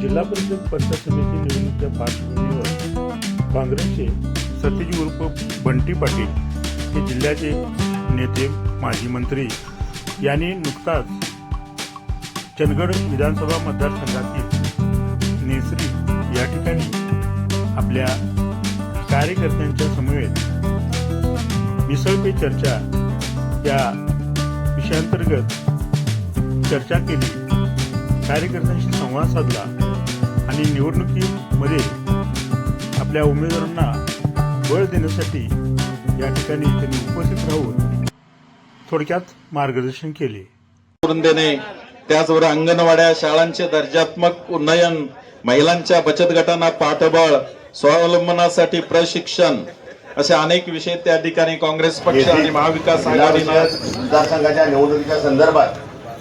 जिल्हा परिषद पंचायत समिती निवडणुकीच्या पार्श्वभूमीवर काँग्रेसचे सतीज उर्फ बंटी पाटील हे जिल्ह्याचे नेते माजी मंत्री यांनी नुकताच चंदगड विधानसभा मतदारसंघातील नेसरी या ठिकाणी आपल्या कार्यकर्त्यांच्या समवेत मिसळ पे चर्चा या विषयांतर्गत चर्चा केली. कार्यकर्त्यांशी संवाद साधला आणि निवडणुकीमध्ये आपल्या उमेदवारांना बळ देण्यासाठी या ठिकाणी त्यांनी उपस्थित राहून थोडक्यात मार्गदर्शन केले. करून देणे त्याचबरोबर अंगणवाड्या शाळांचे दर्जात्मक उन्नयन महिलांच्या बचत गटांना पाठबळ स्वावलंबनासाठी प्रशिक्षण असे अनेक विषय त्या ठिकाणी काँग्रेस पक्ष आणि महाविकास आघाडीनं जिल्हा मतदारसंघाच्या निवडणुकीच्या संदर्भात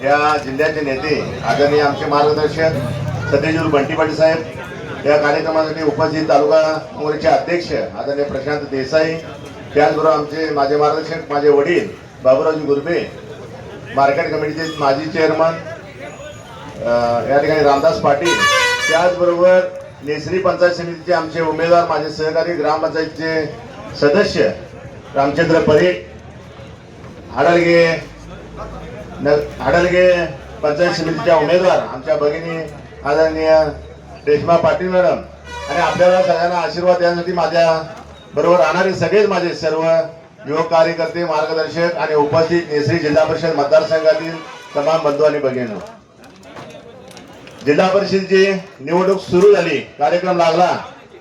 या जिल्ह्याचे नेते आदरणीय आमचे मार्गदर्शक सतेजूर बंटी पाटील साहेब या कार्यक्रमासाठी उपस्थित तालुका मोर्चे अध्यक्ष आदरणीय प्रशांत देसाई त्याचबरोबर आमचे माझे मार्गदर्शक माझे वडील बाबूरावजी गुरबे मार्केट कमिटीचे माजी चेअरमन या ठिकाणी रामदास पाटील त्याचबरोबर नेसरी पंचायत समितीचे आमचे उमेदवार माझे सहकारी ग्रामपंचायतचे सदस्य रामचंद्र परे हाडलगे न- पंचायत समितीच्या उमेदवार आमच्या भगिनी आदरणीय रेश्मा पाटील मॅडम आणि आपल्याला सगळ्यांना आशीर्वाद देण्यासाठी माझ्या बरोबर राहणारे सगळेच माझे सर्व युवक कार्यकर्ते मार्गदर्शक आणि उपस्थित नेसरी जिल्हा परिषद मतदारसंघातील तमाम बंधू आणि भगिनी जिल्हा परिषदेची निवडणूक सुरू झाली कार्यक्रम लागला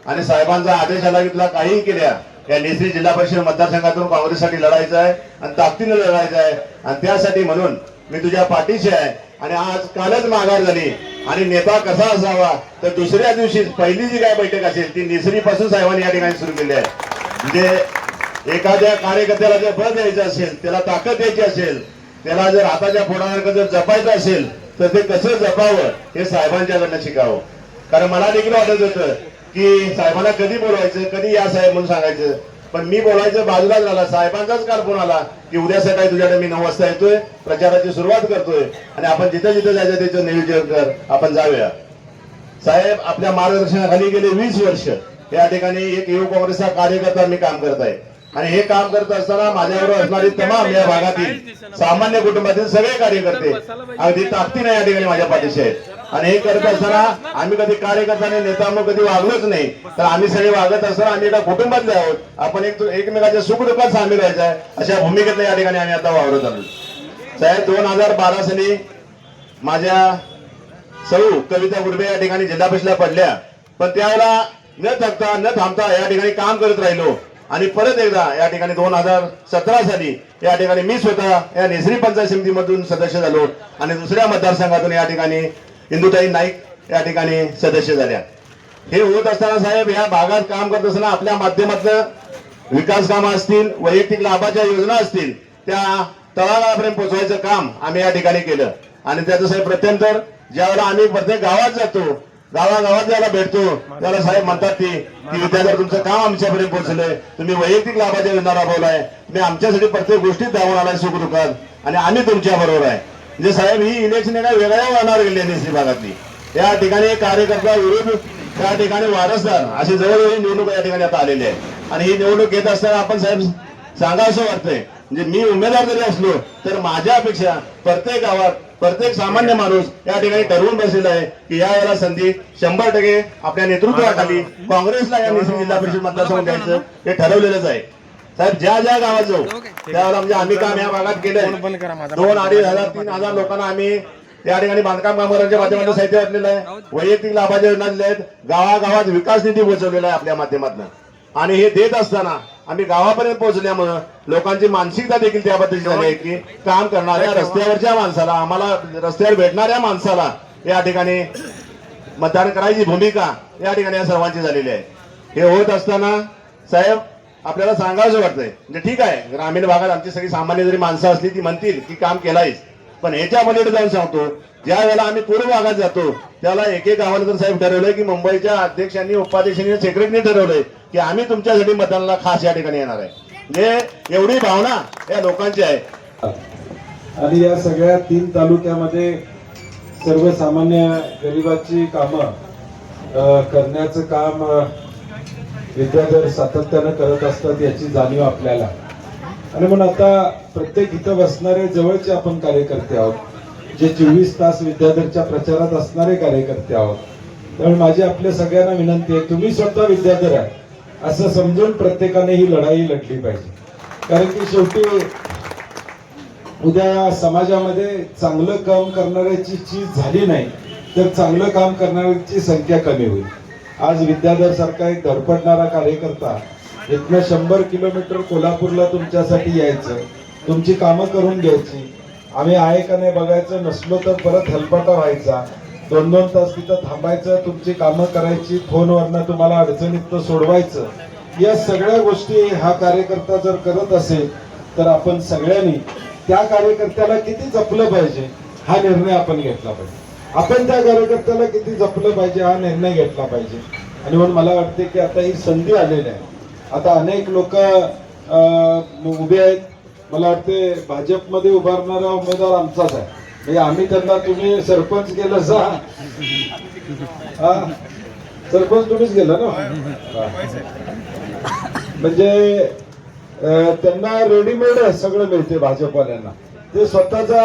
आणि साहेबांचा आदेश आला की तुला काहीही केल्या या नेसरी जिल्हा परिषद मतदारसंघातून काँग्रेससाठी लढायचं आहे आणि ताकदीने लढायचं आहे. आणि त्यासाठी म्हणून मी तुझ्या पाठीशी आहे. आणि आज कालच माघार झाली. आणि नेता कसा असावा? तर दुसऱ्या दिवशी पहिली जी काय बैठक असेल ती निसरी पासून साहेबांनी या ठिकाणी सुरू केली आहे. म्हणजे एखाद्या कार्यकर्त्याला जर बळ द्यायचं असेल त्याला ताकद द्यायची असेल त्याला जर हाताच्या फोडासारखं जर जपायचं असेल तर ते कसं जपावं हे साहेबांच्याकडनं शिकावं. कारण मला देखील वाटत होतं की साहेबांना कधी बोलवायचं कधी या साहेब म्हणून सांगायचं? पण मी बोलायचं बाजूलाच झाला साहेबांचाच काल फोन आला की उद्या सकाळी तुझ्याकडे मी नऊ वाजता येतोय प्रचाराची सुरुवात करतोय आणि आपण जिथे जिथे जायचं त्याचं नियोजन कर आपण जाऊया. साहेब आपल्या मार्गदर्शनाखाली गेले वीस वर्ष. या ठिकाणी एक युवक काँग्रेसचा कार्यकर्ता मी काम करत आहे. आणि हे काम करत असताना माझ्याबरोबर असणारी तमाम या भागातील सामान्य कुटुंबातील सगळे कार्यकर्ते अगदी ताकदीने या ठिकाणी माझ्या पाठीशी आहेत. आणि हे करत असताना आम्ही कधी कार्यकर्ता नेता मग कधी वागलोच नाही. तर आम्ही सगळे वागत असताना आम्ही एका कुटुंबातले आहोत. आपण एक एकमेकाच्या सुखदुःखात सामील व्हायचं आहे अशा भूमिकेतल्या या ठिकाणी आम्ही आता वावरत आलो साहेब दोन हजार बारा साली माझ्या सौ कविता गुरबे या ठिकाणी जिल्हा परिषदला पडल्या. पण त्यावेळेला न थकता न थांबता या ठिकाणी काम करत राहिलो. आणि परत एकदा या ठिकाणी दोन हजार सतरा साली या ठिकाणी मी स्वतः या नेसरी पंचायत समितीमधून सदस्य झालो. आणि दुसऱ्या मतदारसंघातून या ठिकाणी इंदुताई नाईक या ठिकाणी सदस्य झाल्या. हे होत असताना साहेब या भागात काम करत असताना आपल्या माध्यमातलं विकास कामं असतील वैयक्तिक लाभाच्या योजना असतील त्या तळागाळापर्यंत पोहोचवायचं काम आम्ही या ठिकाणी केलं. आणि त्याचं साहेब प्रत्यंतर ज्यावेळेला आम्ही प्रत्येक गावात जातो गावागावात ज्याला भेटतो त्याला साहेब म्हणतात ती की विद्यार्थ्यावर तुमचं काम आमच्यापर्यंत पोहोचलंय तुम्ही वैयक्तिक लाभाच्या योजना राबवलाय तुम्ही आमच्यासाठी प्रत्येक गोष्टीत धावून आलाय सुख आणि आम्ही तुमच्या बरोबर आहे. म्हणजे साहेब ही इलेक्शन एका वेगळ्या वळणावर गेली भागातली. या ठिकाणी कार्यकर्ता विरुद्ध त्या ठिकाणी वारसदार अशी जवळजवळ निवडणूक या ठिकाणी आता आलेली आहे. आणि ही निवडणूक घेत असताना आपण साहेब सांगा असं वाटतंय म्हणजे मी उमेदवार जरी असलो तर माझ्या अपेक्षा प्रत्येक गावात प्रत्येक सामान्य माणूस या ठिकाणी ठरवून बसलेला आहे की या वेळेला संधी शंभर टक्के आपल्या नेतृत्वाखाली काँग्रेसला या जिल्हा परिषद मतदारसंघ द्यायचं हे ठरवलेलंच आहे. साहेब ज्या ज्या गावात जाऊ त्यावेळेला म्हणजे आम्ही काम या भागात केलंय. दोन अडीच हजार तीन हजार लोकांना आम्ही या ठिकाणी बांधकाम कामगारांच्या माध्यमातून साहित्य वाटलेलं आहे. वैयक्तिक लाभाच्या योजना दिल्या आहेत. गावागावात विकास निधी पोहोचवलेला आहे आपल्या माध्यमातून. आणि हे देत असताना आम्ही गावापर्यंत पोहोचल्यामुळं लोकांची मानसिकता देखील त्या पद्धतीची झाली आहे की काम करणाऱ्या रस्त्यावरच्या माणसाला आम्हाला रस्त्यावर भेटणाऱ्या माणसाला या ठिकाणी मतदान करायची भूमिका या ठिकाणी या सर्वांची झालेली आहे. हे होत असताना साहेब आपल्याला सांगावंसं वाटतंय. म्हणजे ठीक आहे ग्रामीण भागात आमची सगळी सामान्य जरी माणसं असली ती म्हणतील की काम केलायच पण ह्याच्या पलीकडे जाऊन सांगतो ज्या वेळेला आम्ही पूर्व भागात जातो त्याला एक एक गावाला तर साहेब ठरवलंय की मुंबईच्या अध्यक्षांनी उपाध्यक्षांनी सेक्रेटरीने ठरवलंय की आम्ही तुमच्यासाठी मतदानाला खास या ठिकाणी येणार आहे. म्हणजे एवढी भावना या लोकांची आहे. आणि या सगळ्या तीन तालुक्यामध्ये सर्वसामान्य गरिबाची कामं करण्याचं काम विद्याधर सातत्यानं करत असतात याची जाणीव आपल्याला. आणि म्हणून आता प्रत्येक इथं बसणारे जवळचे आपण कार्यकर्ते आहोत. जे चोवीस तास विद्याधरच्या प्रचारात असणारे कार्यकर्ते आहोत. त्यामुळे माझी आपल्या सगळ्यांना विनंती आहे तुम्ही स्वतः विद्याधर आहे. असं समजून प्रत्येकाने ही लढाई लढली पाहिजे. कारण की शेवटी उद्या समाजामध्ये चांगलं काम करणाऱ्याची चीज झाली नाही तर चांगलं काम करणाऱ्यांची संख्या कमी होईल. आज विद्याधर सारखा एक धडपडणारा कार्यकर्ता इथनं शंभर किलोमीटर कोल्हापूरला तुमच्यासाठी यायचं तुमची कामं करून घ्यायची आम्ही आहे का नाही बघायचं नसलो तर परत हलपटा व्हायचा दोन दोन तास तिथं थांबायचं तुमची कामं करायची फोनवरनं तुम्हाला अडचणीत सोडवायचं. या सगळ्या गोष्टी हा कार्यकर्ता जर करत असेल तर आपण सगळ्यांनी त्या कार्यकर्त्याला किती जपलं पाहिजे हा निर्णय आपण घेतला पाहिजे. आपण त्या कार्यकर्त्याला किती जपलं पाहिजे हा निर्णय घेतला पाहिजे. आणि म्हणून मला वाटते की आता ही संधी आलेली आहे. आता अनेक लोक उभे आहेत. मला वाटते भाजपमध्ये उभारणारा उमेदवार आमचाच आहे. म्हणजे आम्ही त्यांना तुम्ही सरपंच केलं सा हा? सरपंच तुम्हीच गेला ना? म्हणजे त्यांना रेडीमेड सगळं मिळते भाजपवाल्यांना. ते स्वतःचा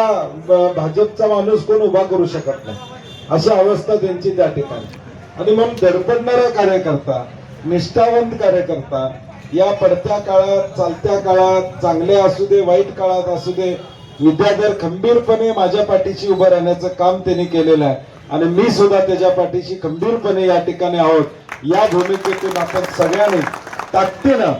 भाजपचा माणूस कोण उभा करू शकत नाही. अशी अवस्था त्यांची त्या ठिकाणी. आणि म्हणून धडपडणारा कार्यकर्ता निष्ठावंत कार्यकर्ता या पडत्या काळात चालत्या काळात चांगले असू दे वाईट काळात असू दे विद्याधर खंबीरपणे माझ्या पाठीशी उभं राहण्याचं काम त्यांनी केलेलं आहे. आणि मी सुद्धा त्याच्या पाठीशी खंबीरपणे या ठिकाणी आहोत. या भूमिकेतून आपण सगळ्यांनी ताकदीनं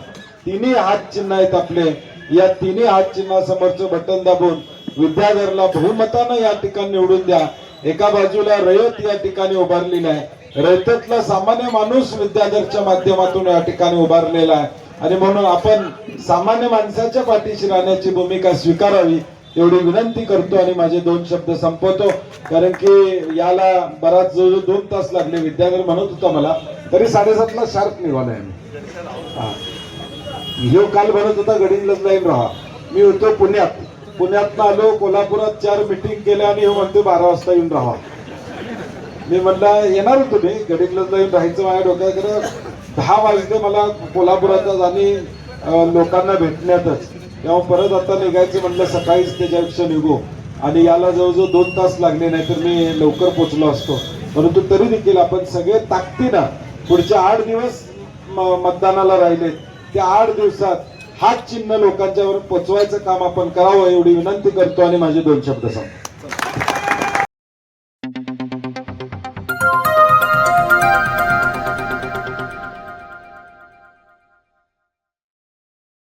तिन्ही हात चिन्ह आहेत आपले या तिन्ही हात चिन्हासमोरचं बटन दाबून विद्याधरला बहुमतानं या ठिकाणी निवडून द्या. एका बाजूला रयत या ठिकाणी उभारलेला आहे. रयतातला सामान्य माणूस विद्याधरच्या माध्यमातून या ठिकाणी उभारलेला आहे. आणि म्हणून आपण सामान्य माणसाच्या पाठीशी राहण्याची भूमिका स्वीकारावी एवढी विनंती करतो आणि माझे दोन शब्द संपवतो. कारण की याला बराच जवळ दोन तास लागले विद्याधर म्हणत होता मला तरी साडेसातला शार्प निघाला आहे हा. ह्यो काल म्हणत होता गडिंगलज लाईन राहा मी होतो पुण्यात. पुण्यात आलो कोल्हापुरात चार मिटिंग केल्या आणि हे म्हणतो बारा वाजता येऊन राहा. मी म्हणलं येणार होतो मी गडिंगलजला येऊन राहायचं माझ्या डोक्याकडे दहा वाजले मला कोल्हापुरातच आणि लोकांना भेटण्यातच. तेव्हा परत आता निघायचं म्हणलं सकाळीच त्याच्यापेक्षा निघू. आणि याला जवळजवळ दोन तास लागले नाही तर मी लवकर पोचलो असतो. परंतु तरी देखील आपण सगळे ताकदीनं पुढच्या आठ दिवस म- मतदानाला राहिले त्या आठ दिवसात हात चिन्ह लोकांच्यावर पोचवायचं काम आपण करावं एवढी विनंती करतो आणि माझे दोन शब्द सांगतो